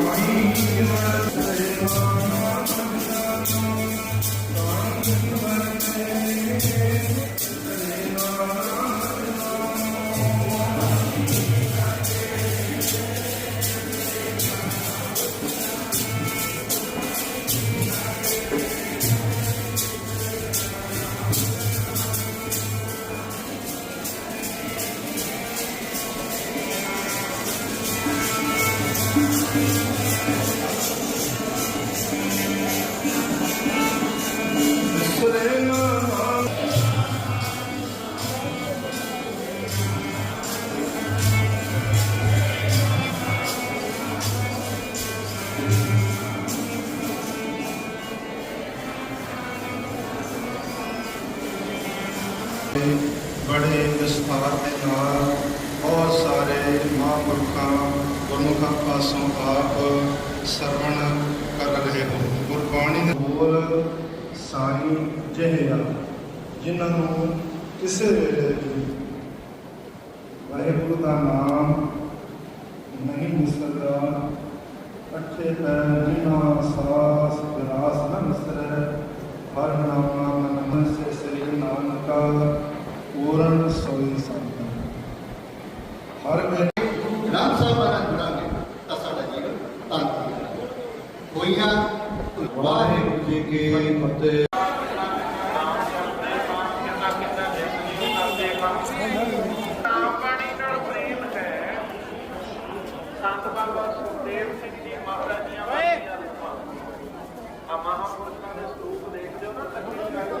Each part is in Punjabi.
Thank you. ਬੜੇ ਵਿਸਥਾਰ ਦੇ ਨਾਲ ਬਹੁਤ ਸਾਰੇ ਮਹਾਂਪੁਰਖਾਂ, ਗੁਰਮੁਖਾਂ ਪਾਸੋਂ ਆਪ ਸਰਵਣ ਕਰ ਰਹੇ ਹੋ। ਗੁਰਬਾਣੀ ਦੇ ਬੋਲ ਸਾਈ ਜਿਹੇ ਆ, ਜਿਨ੍ਹਾਂ ਨੂੰ ਕਿਸੇ ਵੇਲੇ ਵੀ ਵਾਹਿਗੁਰੂ ਦਾ ਨਾਮ ਨਹੀਂ ਵਿਸਰਦਾ ਅੱਠੇ ਪੈਰ ਜਿਨ੍ਹਾਂ ਸਾਸ ਵਿਰਾਸ ਨਾ ਵਿਸਰੈ ਹਰ ਨਾਮਾ ਮਨ ਸੇ ਸ੍ਰੀ ਨਾਨਕਾ ਪੂਰਨ ਸੋਈ ਸੰਤ ਹਰ ਵੇਲੇ ਗ੍ਰੰਥ ਸਾਹਿਬ ਨਾਲ ਜੁੜਾਂਗੇ ਤਾਂ ਸਾਡਾ ਜੀਵਨ ਤੰਦਰੁਸਤ ਹੋਈਆਂ ਵਾਹਿਗੁਰੂ ਜੀ ਕੀ ਫਤਿਹ ਬਾਣੀ ਨਾਲ ਪ੍ਰੇਮ ਹੈ ਸੰਤ ਬਾਬਾ ਸੁਖਦੇਵ ਸਿੰਘ ਜੀ ਮਹਾਰਾਜ ਦੀਆਂ ਬਾਣੀਆਂ ਲਿਖਾਂ ਆ ਮਹਾਂਪੁਰਸ਼ਾਂ ਦੇ ਸਰੂਪ ਦੇਖਦੇ ਹੋ ਨਾ ਤੱਕੀ ਗੱਲ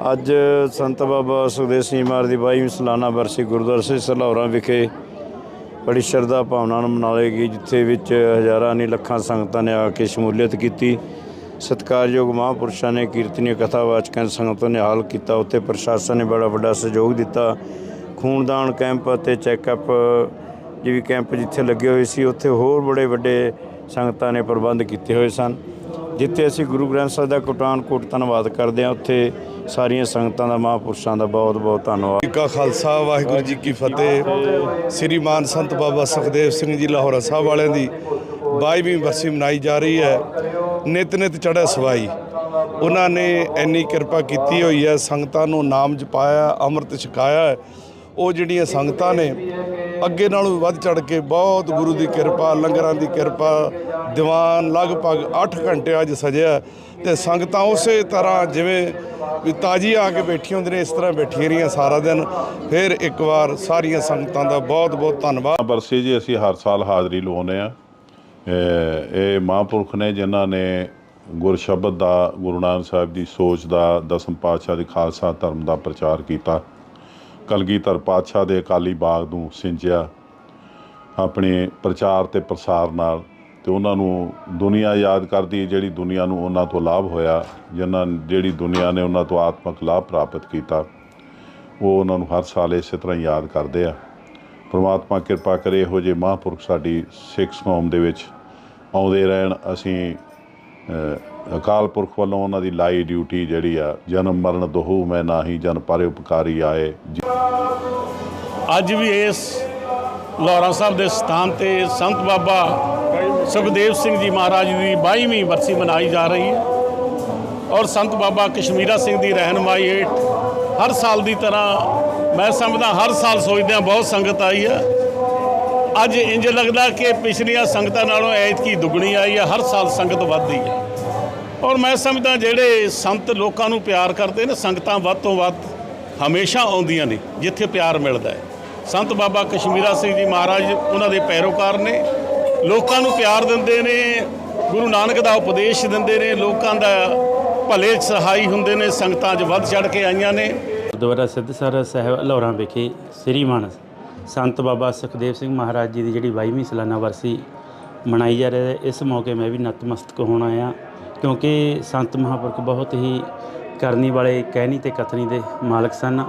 ਅੱਜ ਸੰਤ ਬਾਬਾ ਸੁਖਦੇਵ ਸਿੰਘ ਮਹਾਰਾਜ ਦੀ 22ਵੀਂ ਸਾਲਾਨਾ ਵਰਸੀ ਗੁਰਦੁਆਰਾ ਸਾਹਿਬ ਸਲਾਹੌਰਾ ਵਿਖੇ ਬੜੀ ਸ਼ਰਧਾ ਭਾਵਨਾ ਨਾਲ ਮਨਾਈ ਗਈ ਜਿੱਥੇ ਵਿੱਚ ਹਜ਼ਾਰਾਂ ਨਹੀਂ ਲੱਖਾਂ ਸੰਗਤਾਂ ਨੇ ਆ ਕੇ ਸ਼ਮੂਲੀਅਤ ਕੀਤੀ। ਸਤਿਕਾਰਯੋਗ ਮਹਾਂਪੁਰਸ਼ਾਂ ਨੇ ਕੀਰਤਨੀ ਕਥਾਵਾਚਕਾਂ, ਸੰਗਤਾਂ ਨੇ ਨੂੰ ਕੀਤਾ। ਉੱਥੇ ਪ੍ਰਸ਼ਾਸਨ ਨੇ ਬੜਾ ਵੱਡਾ ਸਹਿਯੋਗ ਦਿੱਤਾ। ਖੂਨਦਾਨ ਕੈਂਪ ਅਤੇ ਚੈੱਕਅਪ ਜਿਵੇਂ ਕੈਂਪ ਜਿੱਥੇ ਲੱਗੇ ਹੋਏ ਸੀ, ਉੱਥੇ ਹੋਰ ਬੜੇ ਵੱਡੇ ਸੰਗਤਾਂ ਨੇ ਪ੍ਰਬੰਧ ਕੀਤੇ ਹੋਏ ਸਨ। ਜਿੱਥੇ ਅਸੀਂ ਗੁਰੂ ਗ੍ਰੰਥ ਸਾਹਿਬ ਦਾ ਕੋਟਾਨ ਕੋਟ ਧੰਨਵਾਦ ਕਰਦੇ ਹਾਂ, ਉੱਥੇ ਸਾਰੀਆਂ ਸੰਗਤਾਂ ਦਾ, ਮਹਾਂਪੁਰਸ਼ਾਂ ਦਾ ਬਹੁਤ ਬਹੁਤ ਧੰਨਵਾਦ। ਜੀ ਕਾ ਖਾਲਸਾ, ਵਾਹਿਗੁਰੂ ਜੀ ਕੀ ਫਤਿਹ। ਸ੍ਰੀ ਮਾਨ ਸੰਤ ਬਾਬਾ ਸੁਖਦੇਵ ਸਿੰਘ ਜੀ ਲਾਹੌਰਾ ਸਾਹਿਬ ਵਾਲਿਆਂ ਦੀ 22ਵੀਂ ਬਰਸੀ ਮਨਾਈ ਜਾ ਰਹੀ ਹੈ। ਨਿਤ ਨਿਤ ਚੜ੍ਹੇ ਸਵਾਈ। ਉਹਨਾਂ ਨੇ ਇੰਨੀ ਕਿਰਪਾ ਕੀਤੀ ਹੋਈ ਹੈ, ਸੰਗਤਾਂ ਨੂੰ ਨਾਮ ਜਪਾਇਆ, ਅੰਮ੍ਰਿਤ ਛਕਾਇਆ ਉਹ ਜਿਹੜੀਆਂ ਸੰਗਤਾਂ ਨੇ ਅੱਗੇ ਨਾਲੋਂ ਵੱਧ ਚੜ ਕੇ ਬਹੁਤ ਗੁਰੂ ਦੀ ਕਿਰਪਾ, ਲੰਗਰਾਂ ਦੀ ਕਿਰਪਾ, ਦੀਵਾਨ ਲਗਭਗ 8 ਘੰਟੇ ਅੱਜ ਸਜਿਆ ਤੇ ਸੰਗਤਾਂ ਉਸੇ ਤਰ੍ਹਾਂ ਜਿਵੇਂ ਵੀ ਤਾਜੀ ਆ ਕੇ ਬੈਠੀ ਹੁੰਦੀਆਂ ਨੇ, ਇਸ ਤਰ੍ਹਾਂ ਬੈਠੀਆਂ ਰਹੀਆਂ ਸਾਰਾ ਦਿਨ। ਫਿਰ ਇੱਕ ਵਾਰ ਸਾਰੀਆਂ ਸੰਗਤਾਂ ਦਾ ਬਹੁਤ ਬਹੁਤ ਧੰਨਵਾਦ। ਬਰਸੇ ਜੀ, ਅਸੀਂ ਹਰ ਸਾਲ ਹਾਜ਼ਰੀ ਲਵਾਉਂਦੇ ਆ ਇਹ ਮਹਾਂਪੁਰਖ ਨੇ ਜਿਨ੍ਹਾਂ ਨੇ ਗੁਰ ਸ਼ਬਦ ਦਾ, ਗੁਰੂ ਨਾਨਕ ਸਾਹਿਬ ਦੀ ਸੋਚ ਦਾ, ਦਸਮ ਪਾਤਸ਼ਾਹ ਦੇ ਖਾਲਸਾ ਧਰਮ ਦਾ ਪ੍ਰਚਾਰ ਕੀਤਾ। ਕਲਗੀਧਰ ਪਾਤਸ਼ਾਹ ਦੇ ਅਕਾਲੀ ਬਾਗ ਨੂੰ ਸਿੰਜਿਆ ਆਪਣੇ ਪ੍ਰਚਾਰ ਤੇ ਪ੍ਰਸਾਰ ਨਾਲ ਤੇ ਉਹਨਾਂ ਨੂੰ ਦੁਨੀਆ ਯਾਦ ਕਰਦੀ ਹੈ, ਜਿਹੜੀ ਦੁਨੀਆ ਨੂੰ ਉਹਨਾਂ ਤੋਂ ਲਾਭ ਹੋਇਆ ਜਿਨ੍ਹਾਂ ਜਿਹੜੀ ਦੁਨੀਆ ਨੇ ਉਹਨਾਂ ਤੋਂ ਆਤਮਿਕ ਲਾਭ ਪ੍ਰਾਪਤ ਕੀਤਾ। ਉਹ ਉਹਨਾਂ ਨੂੰ ਹਰ ਸਾਲ ਇਸੇ ਤਰ੍ਹਾਂ ਯਾਦ ਕਰਦੇ ਆ। ਪ੍ਰਮਾਤਮਾ ਕਿਰਪਾ ਕਰੇ ਇਹੋ ਜਿਹੇ ਮਹਾਂਪੁਰਖ ਸਾਡੀ ਸਿੱਖ ਕੌਮ ਦੇ ਵਿੱਚ ਆਉਂਦੇ ਰਹਿਣ। ਅਸੀਂ ਅਕਾਲ ਪੁਰਖ ਵੱਲੋਂ ਉਹਨਾਂ ਦੀ ਲਾਈ ਡਿਊਟੀ ਜਿਹੜੀ ਆ, ਜਨਮ ਮਰਨ ਦੋਹੂ ਮੈਂ ਨਾਹੀ, ਜਨ ਪਰ ਉਪਕਾਰੀ ਆਏ। ਅੱਜ ਵੀ ਇਸ ਲਾਹੌਰਾ ਸਾਹਿਬ ਦੇ ਸਥਾਨ ਤੇ ਸੰਤ ਬਾਬਾ ਸੁਖਦੇਵ ਸਿੰਘ ਜੀ ਮਹਾਰਾਜ ਦੀ 22ਵੀਂ ਬਰਸੀ ਮਨਾਈ ਜਾ ਰਹੀ ਹੈ ਔਰ ਸੰਤ ਬਾਬਾ ਕਸ਼ਮੀਰਾ ਸਿੰਘ ਦੀ ਰਹਿਨਮਾਈ ਹੇਠ ਹਰ ਸਾਲ ਦੀ ਤਰ੍ਹਾਂ ਮੈਂ ਸਮਝਦਾ ਹਰ ਸਾਲ ਸੋਚਦਿਆਂ ਬਹੁਤ ਸੰਗਤ ਆਈ ਹੈ। ਅੱਜ ਇੰਜ ਲੱਗਦਾ ਕਿ ਪਿਛਲੀਆਂ ਸੰਗਤਾਂ ਨਾਲੋਂ ਐਤਕੀ ਦੁੱਗਣੀ ਆਈ ਹੈ, ਹਰ ਸਾਲ ਸੰਗਤ ਵੱਧਦੀ ਹੈ। ਔਰ ਮੈਂ ਸਮਝਦਾ ਜਿਹੜੇ ਸੰਤ ਲੋਕਾਂ ਨੂੰ ਪਿਆਰ ਕਰਦੇ ਨੇ, ਸੰਗਤਾਂ ਵੱਧ ਤੋਂ ਵੱਧ ਹਮੇਸ਼ਾ ਆਉਂਦੀਆਂ ਨੇ, ਜਿੱਥੇ ਪਿਆਰ ਮਿਲਦਾ ਹੈ। ਸੰਤ ਬਾਬਾ ਕਸ਼ਮੀਰਾ ਸਿੰਘ ਜੀ ਮਹਾਰਾਜ ਉਹਨਾਂ ਦੇ ਪੈਰੋਕਾਰ ਨੇ, ਲੋਕਾਂ ਨੂੰ ਪਿਆਰ ਦਿੰਦੇ ਨੇ, ਗੁਰੂ ਨਾਨਕ ਦਾ ਉਪਦੇਸ਼ ਦਿੰਦੇ ਨੇ, ਲੋਕਾਂ ਦਾ ਭਲੇ 'ਚ ਸਹਾਈ ਹੁੰਦੇ ਨੇ, ਸੰਗਤਾਂ 'ਚ ਵੱਧ ਚੜ ਕੇ ਆਈਆਂ ਨੇ। ਗੁਰਦੁਆਰਾ ਸਿੱਧਸਰ ਸਾਹਿਬ ਲਾਹੌਰਾਂ ਵਿਖੇ ਸ੍ਰੀ ਮਾਨ ਸੰਤ ਬਾਬਾ ਸੁਖਦੇਵ ਸਿੰਘ ਮਹਾਰਾਜ ਜੀ ਦੀ ਜਿਹੜੀ 22ਵੀਂ ਸਾਲਾਨਾ ਵਰਸੀ ਮਨਾਈ ਜਾ ਰਹੀ ਹੈ, ਇਸ ਮੌਕੇ ਮੈਂ ਵੀ ਨਤਮਸਤਕ ਹੋਣ ਆਇਆ। ਕਿਉਂਕਿ ਸੰਤ ਮਹਾਂਪੁਰਖ ਬਹੁਤ ਹੀ ਕਰਨੀ ਵਾਲੇ, ਕਹਿਣੀ ਤੇ ਕਥਨੀ ਦੇ ਮਾਲਕ ਸਨ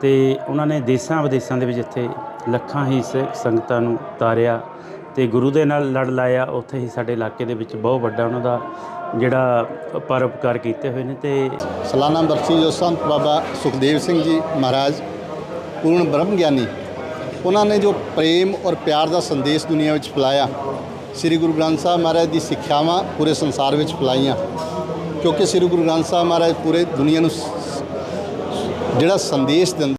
ਤੇ ਉਹਨਾਂ ਨੇ ਦੇਸਾਂ ਵਿਦੇਸਾਂ ਦੇ ਵਿੱਚ ਜਿੱਥੇ ਲੱਖਾਂ ਹੀ ਸਿੱਖ ਸੰਗਤਾਂ ਨੂੰ ਤਾਰਿਆ ਤੇ ਗੁਰੂ ਦੇ ਨਾਲ ਲੜ ਲਾਇਆ। ਉੱਥੇ ਹੀ ਸਾਡੇ ਇਲਾਕੇ ਦੇ ਵਿੱਚ ਬਹੁਤ ਵੱਡਾ ਉਹਨਾਂ ਦਾ ਜਿਹੜਾ ਪਰਉਪਕਾਰ ਕੀਤੇ ਹੋਏ ਨੇ ਤੇ ਸਲਾਨਾ ਬਰਸੀ ਜੋ ਸੰਤ ਬਾਬਾ ਸੁਖਦੇਵ ਸਿੰਘ ਜੀ ਮਹਾਰਾਜ, ਪੂਰਨ ਬ੍ਰਹਮ ਗਿਆਨੀ ਉਹਨਾਂ ਨੇ ਜੋ ਪ੍ਰੇਮ ਔਰ ਪਿਆਰ ਦਾ ਸੰਦੇਸ਼ ਦੁਨੀਆ ਵਿੱਚ ਫੈਲਾਇਆ ਸ੍ਰੀ ਗੁਰੂ ਗ੍ਰੰਥ ਸਾਹਿਬ ਮਹਾਰਾਜ ਦੀ ਸਿੱਖਿਆਵਾਂ ਪੂਰੇ ਸੰਸਾਰ ਵਿੱਚ ਫੈਲਾਈਆਂ। ਕਿਉਂਕਿ ਸ੍ਰੀ ਗੁਰੂ ਗ੍ਰੰਥ ਸਾਹਿਬ ਮਹਾਰਾਜ ਪੂਰੇ ਦੁਨੀਆ ਨੂੰ ਜਿਹੜਾ ਸੰਦੇਸ਼ ਦਿੰਦੇ